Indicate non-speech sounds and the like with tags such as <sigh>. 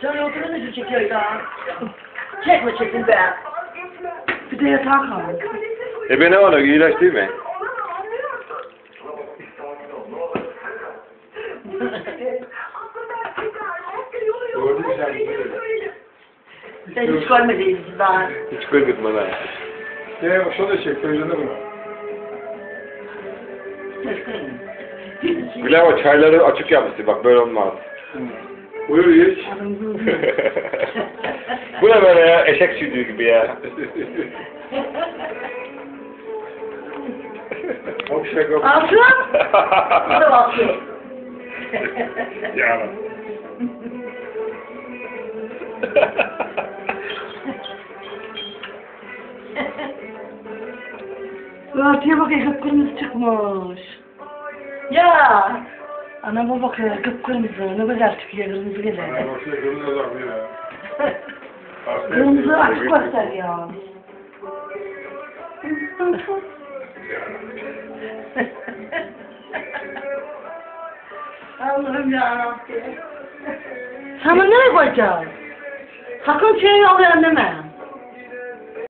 Sen oturun da çekiyor ya. Çekme çekin be. Bir de yatağa kaldı. E be ne var o ilaç değil mi? Gördün mü sen? Sen hiç görmediniz daha. Hiç kırgıtma lan. Gel bak şöyle çek televizyonda bunu. Bilal o çayları açık yapmıştı bak böyle olmaz. Buyur geç. <laughs> Bu ne böyle ya eşek sütü gibi ya. Hop şaka. Aslı. Bu da Aslı. ya. Örtüye bak ya kıpkırmızı çıkmış. Ya. Anama bak ya kıpkırmızı. Ne güzel çıkıyor kırmızı güzel. Bak şöyle kırmızı ya. <laughs> Kırmızı açık göster ya. <laughs> Allah'ım yarabbim. Sana nereye koyacağız? Sakın şey oluyor deme.